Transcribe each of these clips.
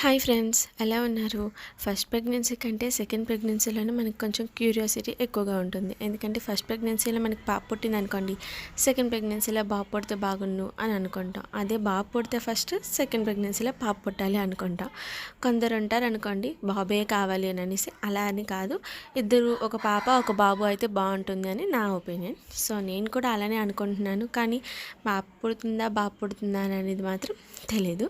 Hi friends ఎలా ఉన్నారు? First pregnancy కంటే సెకండ్ ప్రెగ్నెన్సీలోనే మనకు కొంచెం క్యూరియాసిటీ ఎక్కువగా ఉంటుంది. ఎందుకంటే ఫస్ట్ ప్రెగ్నెన్సీలో మనకి పాప పుట్టింది అనుకోండి సెకండ్ ప్రెగ్నెన్సీలో బాబు పుడితే బాగుండు అని అనుకుంటాం. అదే బాబు పుడితే ఫస్ట్ సెకండ్ ప్రెగ్నెన్సీలో పాప పుట్టాలి అనుకుంటాం. కొందరు ఉంటారు అనుకోండి బాబే కావాలి అని అనేసి అలా అని కాదు. ఇద్దరు ఒక పాప ఒక బాబు అయితే బాగుంటుంది అని నా ఒపీనియన్. సో నేను కూడా అలానే అనుకుంటున్నాను. కానీ పాప పుడుతుందా బాబు పుడుతుందా అని అనేది మాత్రం తెలియదు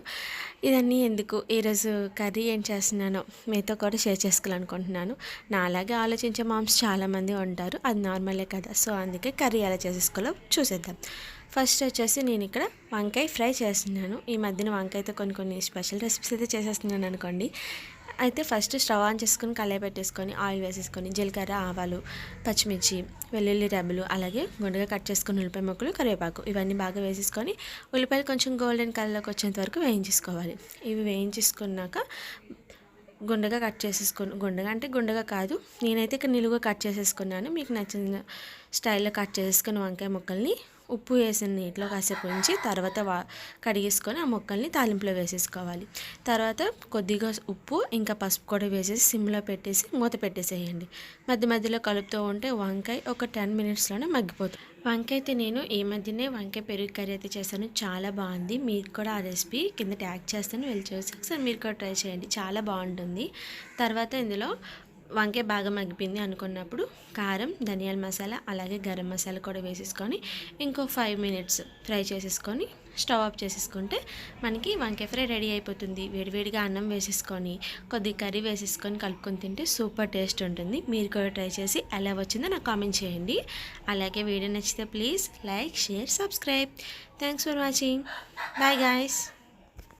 ఇదన్నీ ఎందుకు? ఈరోజు కర్రీ ఏం చేస్తున్నానో మీతో కూడా షేర్ చేసుకోవాలనుకుంటున్నాను. నా అలాగే ఆలోచించే మామ్స్ చాలామంది ఉంటారు. అది నార్మలే కదా. సో అందుకే కర్రీ ఎలా చేసేసుకోవాలో చూసేద్దాం. ఫస్ట్ వచ్చేసి నేను ఇక్కడ వంకాయ ఫ్రై చేస్తున్నాను. ఈ మధ్యన వంకాయతో కొన్ని కొన్ని స్పెషల్ రెసిపీస్ అయితే చేసేస్తున్నాను అనుకోండి. అయితే ఫస్ట్ స్టవ్ ఆన్ చేసుకొని కళాయి పెట్టేసుకొని ఆయిల్ వేసేసుకొని జీలకర్ర ఆవాలు పచ్చిమిర్చి వెల్లుల్లి రెబ్బలు అలాగే గుండెగా కట్ చేసుకుని ఉల్లిపాయ ముక్కలు కరివేపాకు ఇవన్నీ బాగా వేసేసుకొని ఉల్లిపాయలు కొంచెం గోల్డెన్ కలర్లోకి వచ్చేంత వరకు వేయించేసుకోవాలి. ఇవి వేయించేసుకున్నాక గుండెగా కట్ చేసేసుకుని గుండెగా అంటే గుండెగా కాదు నేనైతే ఇక్కడ నిలువుగా కట్ చేసేసుకున్నాను. మీకు నచ్చిన స్టైల్లో కట్ చేసేసుకుని వంకాయ ముక్కల్ని ఉప్పు వేసిన నీటిలో కాసేపు ఉంచి తర్వాత వా కడిగేసుకొని ఆ మొక్కల్ని తాలింపులో వేసేసుకోవాలి. తర్వాత కొద్దిగా ఉప్పు ఇంకా పసుపు కూడా వేసేసి సిమ్లో పెట్టేసి మూత పెట్టేసేయండి. మధ్య మధ్యలో కలుపుతూ ఉంటే వంకాయ ఒక టెన్ మినిట్స్లోనే మగ్గిపోతుంది. వంకాయ అయితే నేను ఈ మధ్యనే వంకాయ పెరుగు కర్రీ అయితే చేశాను. చాలా బాగుంది. మీరు కూడా ఆ రెసిపీ కింద ట్యాగ్ చేస్తాను. వెళ్ళి చూసి ఒకసారి మీరు కూడా ట్రై చేయండి. చాలా బాగుంటుంది. తర్వాత ఇందులో వంకాయ బాగా మగ్గిపోయింది అనుకున్నప్పుడు కారం ధనియాల మసాలా అలాగే గరం మసాలా కూడా వేసేసుకొని ఇంకో ఫైవ్ మినిట్స్ ఫ్రై చేసేసుకొని స్టవ్ ఆఫ్ చేసేసుకుంటే మనకి వంకాయ ఫ్రై రెడీ అయిపోతుంది. వేడివేడిగా అన్నం వేసేసుకొని కొద్ది కర్రీ వేసేసుకొని కలుపుకొని తింటే సూపర్ టేస్ట్ ఉంటుంది. మీరు కూడా ట్రై చేసి ఎలా వచ్చిందో నాకు కామెంట్ చేయండి. అలాగే వీడియో నచ్చితే please like share subscribe. Thanks for watching bye guys